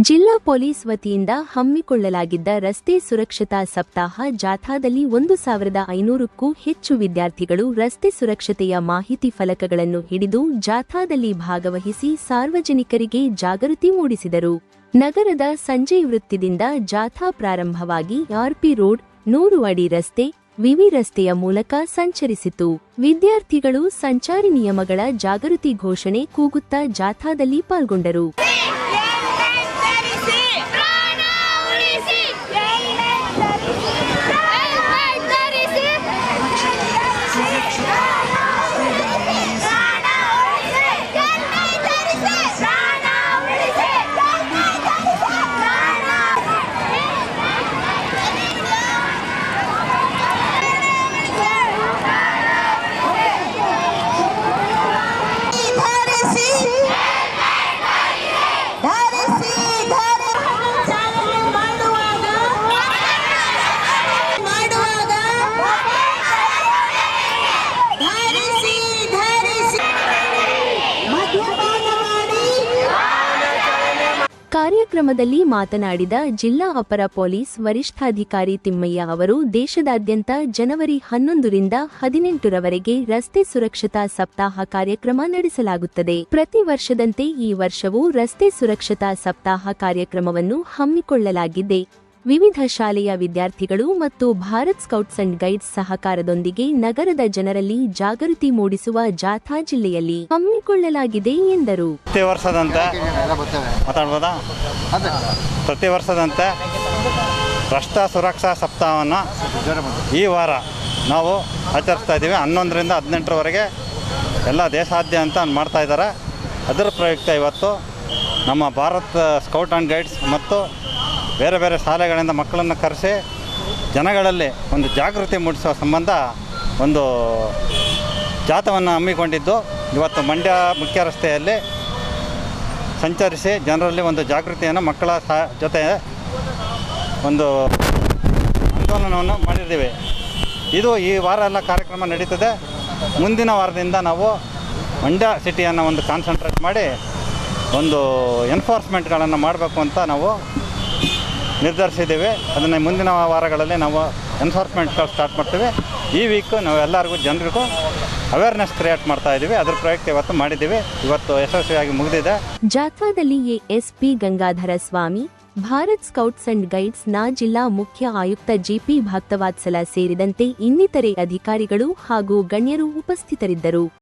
ಜಿಲ್ಲಾ ಪೊಲೀಸ್ ವತಿಯಿಂದ ಹಮ್ಮಿಕೊಳ್ಳಲಾಗಿದ್ದ ರಸ್ತೆ ಸುರಕ್ಷತಾ ಸಪ್ತಾಹ ಜಾಥಾದಲ್ಲಿ ಒಂದು ಸಾವಿರದ ಐನೂರಕ್ಕೂ ಹೆಚ್ಚು ವಿದ್ಯಾರ್ಥಿಗಳು ರಸ್ತೆ ಸುರಕ್ಷತೆಯ ಮಾಹಿತಿ ಫಲಕಗಳನ್ನು ಹಿಡಿದು ಜಾಥಾದಲ್ಲಿ ಭಾಗವಹಿಸಿ ಸಾರ್ವಜನಿಕರಿಗೆ ಜಾಗೃತಿ ಮೂಡಿಸಿದರು. ನಗರದ ಸಂಜಯ್ ವೃತ್ತದಿಂದ ಜಾಥಾ ಪ್ರಾರಂಭವಾಗಿ ಆರ್ಪಿ ರೋಡ್ ನೂರು ಅಡಿ ರಸ್ತೆ, ವಿವಿ ರಸ್ತೆಯ ಮೂಲಕ ಸಂಚರಿಸಿತು. ವಿದ್ಯಾರ್ಥಿಗಳು ಸಂಚಾರಿ ನಿಯಮಗಳ ಜಾಗೃತಿ ಘೋಷಣೆ ಕೂಗುತ್ತಾ ಜಾಥಾದಲ್ಲಿ ಪಾಲ್ಗೊಂಡರು. ಕಾರ್ಯಕ್ರಮದಲ್ಲಿ ಮಾತನಾಡಿದ ಜಿಲ್ಲಾ ಅಪರ ಪೊಲೀಸ್ ವರಿಷ್ಠಾಧಿಕಾರಿ ತಿಮ್ಮಯ್ಯ ಅವರು, ದೇಶದಾದ್ಯಂತ ಜನವರಿ ಹನ್ನೊಂದರಿಂದ ಹದಿನೆಂಟರವರೆಗೆ ರಸ್ತೆ ಸುರಕ್ಷತಾ ಸಪ್ತಾಹ ಕಾರ್ಯಕ್ರಮ ನಡೆಸಲಾಗುತ್ತದೆ. ಪ್ರತಿ ವರ್ಷದಂತೆ ಈ ವರ್ಷವೂ ರಸ್ತೆ ಸುರಕ್ಷತಾ ಸಪ್ತಾಹ ಕಾರ್ಯಕ್ರಮವನ್ನು ಹಮ್ಮಿಕೊಳ್ಳಲಾಗಿದೆ. ವಿವಿಧ ಶಾಲೆಯ ವಿದ್ಯಾರ್ಥಿಗಳು ಮತ್ತು ಭಾರತ್ ಸ್ಕೌಟ್ಸ್ ಅಂಡ್ ಗೈಡ್ಸ್ ಸಹಕಾರದೊಂದಿಗೆ ನಗರದ ಜನರಲ್ಲಿ ಜಾಗೃತಿ ಮೂಡಿಸುವ ಜಾಥಾ ಜಿಲ್ಲೆಯಲ್ಲಿ ಹಮ್ಮಿಕೊಳ್ಳಲಾಗಿದೆ ಎಂದರು. ಪ್ರತಿ ವರ್ಷದಂತೆ ಪ್ರತಿ ವರ್ಷದಂತೆ ರಸ್ತೆ ಸುರಕ್ಷಾ ಸಪ್ತಾಹವನ್ನು ಈ ವಾರ ನಾವು ಆಚರಿಸ್ತಾ ಇದ್ದೀವಿ. ಹನ್ನೊಂದರಿಂದ ಹದಿನೆಂಟರವರೆಗೆ ಎಲ್ಲ ದೇಶಾದ್ಯಂತ ಮಾಡ್ತಾ ಇದ್ದಾರೆ. ಅದರ ಪ್ರಯುಕ್ತ ಇವತ್ತು ನಮ್ಮ ಭಾರತ್ ಸ್ಕೌಟ್ ಆ್ಯಂಡ್ ಗೈಡ್ಸ್ ಮತ್ತು ಬೇರೆ ಬೇರೆ ಶಾಲೆಗಳಿಂದ ಮಕ್ಕಳನ್ನು ಕರೆಸಿ ಜನಗಳಲ್ಲಿ ಒಂದು ಜಾಗೃತಿ ಮೂಡಿಸುವ ಸಂಬಂಧ ಒಂದು ಜಾಥವನ್ನು ಹಮ್ಮಿಕೊಂಡಿದ್ದು. ಇವತ್ತು ಮಂಡ್ಯ ಮುಖ್ಯ ರಸ್ತೆಯಲ್ಲಿ ಸಂಚರಿಸಿ ಜನರಲ್ಲಿ ಒಂದು ಜಾಗೃತಿಯನ್ನು ಮಕ್ಕಳ ಸಹ ಜೊತೆ ಒಂದು ಆಂದೋಲನವನ್ನು ಮಾಡಿದ್ದೀವಿ. ಇದು ಈ ವಾರ ಎಲ್ಲ ಕಾರ್ಯಕ್ರಮ ನಡೀತದೆ. ಮುಂದಿನ ವಾರದಿಂದ ನಾವು ಮಂಡ್ಯ ಸಿಟಿಯನ್ನು ಒಂದು ಕಾನ್ಸಂಟ್ರೇಟ್ ಮಾಡಿ ಒಂದು ಎನ್ಫೋರ್ಸ್ಮೆಂಟ್ಗಳನ್ನು ಮಾಡಬೇಕು ಅಂತ ನಾವು ನಿರ್ಧರಿಸಿದ್ದೀವಿ. ಅದನ್ನು ಮುಂದಿನ ವಾರಗಳಲ್ಲಿ ನಾವು ಎನ್ಫೋರ್ಸ್ಮೆಂಟ್ ಸ್ಟಾರ್ಟ್ ಮಾಡ್ತೇವೆ. ಈ ವೀಕು ನಾವು ಎಲ್ಲರಿಗೂ ಜನರಿಗೂ ಅವೇರ್ನೆಸ್ ಕ್ರಿಯೇಟ್ ಮಾಡ್ತಾ ಇದ್ದೀವಿ. ಅದ್ರ ಪ್ರಯುಕ್ತ ಇವತ್ತು ಮಾಡಿದ್ದೀವಿ. ಇವತ್ತು ಯಶಸ್ವಿಯಾಗಿ ಮುಗಿದಿದೆ. ಜಾಥಾದಲ್ಲಿ ASP Gangadhara Swamy, Bharat scouts and ಗೈಡ್ಸ್ನ ಜಿಲ್ಲಾ ಮುಖ್ಯ ಆಯುಕ್ತ ಜಿಪಿ ಭಕ್ತವಾತ್ಸಲ ಸೇರಿದಂತೆ ಇನ್ನಿತರೆ ಅಧಿಕಾರಿಗಳು ಹಾಗೂ ಗಣ್ಯರು ಉಪಸ್ಥಿತರಿದ್ದರು.